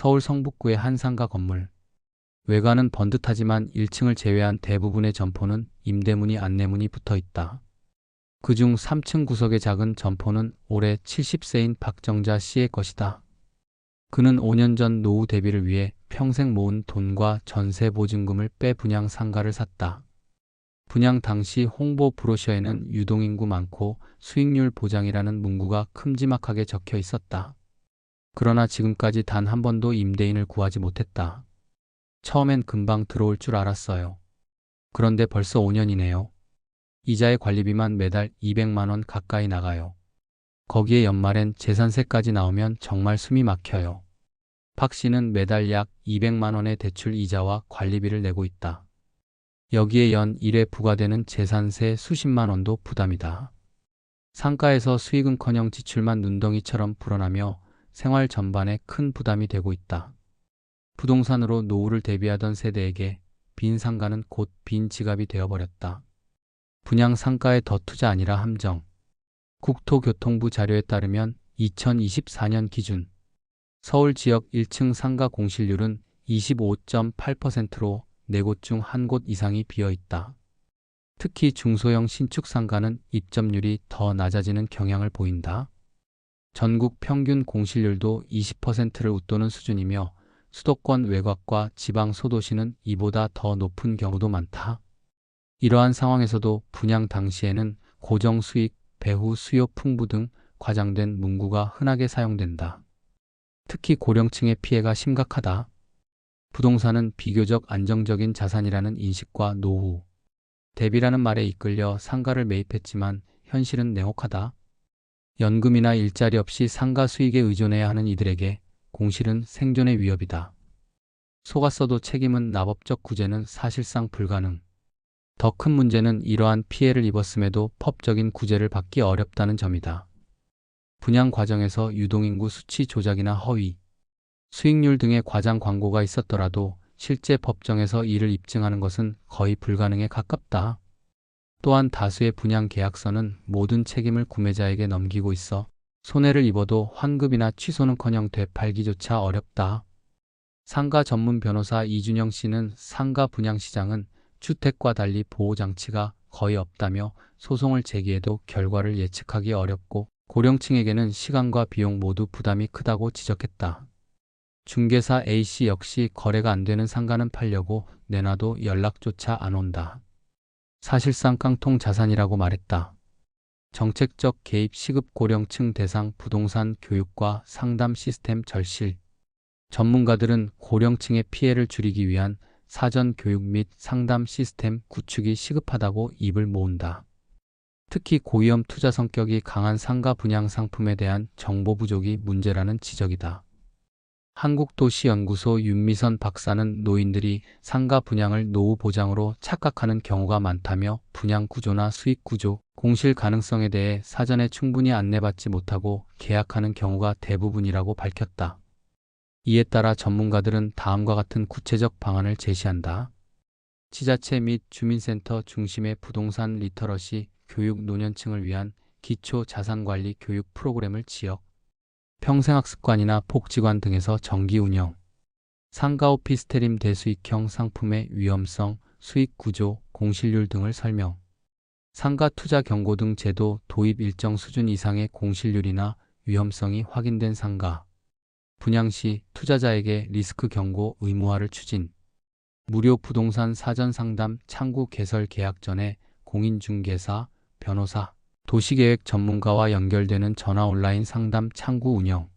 서울 성북구의 한 상가 건물. 외관은 번듯하지만 1층을 제외한 대부분의 점포는 임대문이 안내문이 붙어 있다. 그중 3층 구석의 작은 점포는 올해 70세인 박정자 씨의 것이다. 그는 5년 전 노후 대비를 위해 평생 모은 돈과 전세 보증금을 빼 분양 상가를 샀다. 분양 당시 홍보 브로셔에는 유동인구 많고 수익률 보장이라는 문구가 큼지막하게 적혀 있었다. 그러나 지금까지 단 한 번도 임대인을 구하지 못했다. 처음엔 금방 들어올 줄 알았어요. 그런데 벌써 5년이네요. 이자의 관리비만 매달 200만 원 가까이 나가요. 거기에 연말엔 재산세까지 나오면 정말 숨이 막혀요. 박 씨는 매달 약 200만 원의 대출 이자와 관리비를 내고 있다. 여기에 연 1회 부과되는 재산세 수십만 원도 부담이다. 상가에서 수익은커녕 지출만 눈덩이처럼 불어나며 생활 전반에 큰 부담이 되고 있다. 부동산으로 노후를 대비하던 세대에게 빈 상가는 곧 빈 지갑이 되어버렸다. 분양 상가에 더 투자 아니라 함정. 국토교통부 자료에 따르면 2024년 기준 서울 지역 1층 상가 공실률은 25.8%로 네곳중 한 곳 이상이 비어 있다. 특히 중소형 신축 상가는 입점률이 더 낮아지는 경향을 보인다. 전국 평균 공실률도 20%를 웃도는 수준이며 수도권 외곽과 지방 소도시는 이보다 더 높은 경우도 많다. 이러한 상황에서도 분양 당시에는 고정 수익, 배후 수요 풍부 등 과장된 문구가 흔하게 사용된다. 특히 고령층의 피해가 심각하다. 부동산은 비교적 안정적인 자산이라는 인식과 노후, 대비라는 말에 이끌려 상가를 매입했지만 현실은 냉혹하다. 연금이나 일자리 없이 상가 수익에 의존해야 하는 이들에게 공실은 생존의 위협이다. 속았어도 책임은 나법적 구제는 사실상 불가능. 더 큰 문제는 이러한 피해를 입었음에도 법적인 구제를 받기 어렵다는 점이다. 분양 과정에서 유동인구 수치 조작이나 허위, 수익률 등의 과장 광고가 있었더라도 실제 법정에서 이를 입증하는 것은 거의 불가능에 가깝다. 또한 다수의 분양 계약서는 모든 책임을 구매자에게 넘기고 있어 손해를 입어도 환급이나 취소는커녕 되팔기조차 어렵다. 상가 전문 변호사 이준영 씨는 상가 분양 시장은 주택과 달리 보호장치가 거의 없다며 소송을 제기해도 결과를 예측하기 어렵고 고령층에게는 시간과 비용 모두 부담이 크다고 지적했다. 중개사 A씨 역시 거래가 안 되는 상가는 팔려고 내놔도 연락조차 안 온다. 사실상 깡통 자산이라고 말했다. 정책적 개입 시급 고령층 대상 부동산 교육과 상담 시스템 절실. 전문가들은 고령층의 피해를 줄이기 위한 사전 교육 및 상담 시스템 구축이 시급하다고 입을 모은다. 특히 고위험 투자 성격이 강한 상가 분양 상품에 대한 정보 부족이 문제라는 지적이다. 한국도시연구소 윤미선 박사는 노인들이 상가 분양을 노후 보장으로 착각하는 경우가 많다며 분양 구조나 수익 구조, 공실 가능성에 대해 사전에 충분히 안내받지 못하고 계약하는 경우가 대부분이라고 밝혔다. 이에 따라 전문가들은 다음과 같은 구체적 방안을 제시한다. 지자체 및 주민센터 중심의 부동산 리터러시 교육 노년층을 위한 기초 자산관리 교육 프로그램을 지역, 평생학습관이나 복지관 등에서 정기 운영, 상가 오피스텔임 대수익형 상품의 위험성, 수익 구조, 공실률 등을 설명, 상가 투자 경고 등 제도 도입 일정 수준 이상의 공실률이나 위험성이 확인된 상가, 분양 시 투자자에게 리스크 경고 의무화를 추진, 무료 부동산 사전 상담 창구 개설 계약 전에 공인중개사, 변호사, 도시계획 전문가와 연결되는 전화 온라인 상담 창구 운영.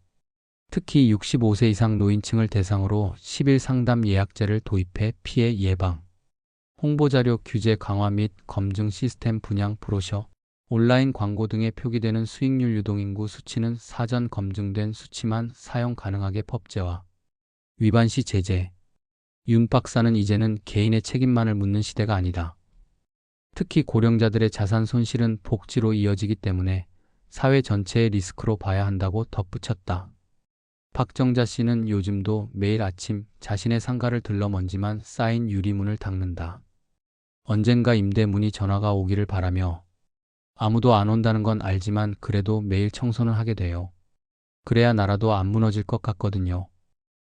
특히 65세 이상 노인층을 대상으로 10일 상담 예약제를 도입해 피해 예방. 홍보자료 규제 강화 및 검증 시스템 분양 브로셔. 온라인 광고 등에 표기되는 수익률 유동인구 수치는 사전 검증된 수치만 사용 가능하게 법제화. 위반 시 제재. 윤 박사는 이제는 개인의 책임만을 묻는 시대가 아니다. 특히 고령자들의 자산 손실은 복지로 이어지기 때문에 사회 전체의 리스크로 봐야 한다고 덧붙였다. 박정자 씨는 요즘도 매일 아침 자신의 상가를 들러 먼지만 쌓인 유리문을 닦는다. 언젠가 임대문이 전화가 오기를 바라며 아무도 안 온다는 건 알지만 그래도 매일 청소는 하게 돼요. 그래야 나라도 안 무너질 것 같거든요.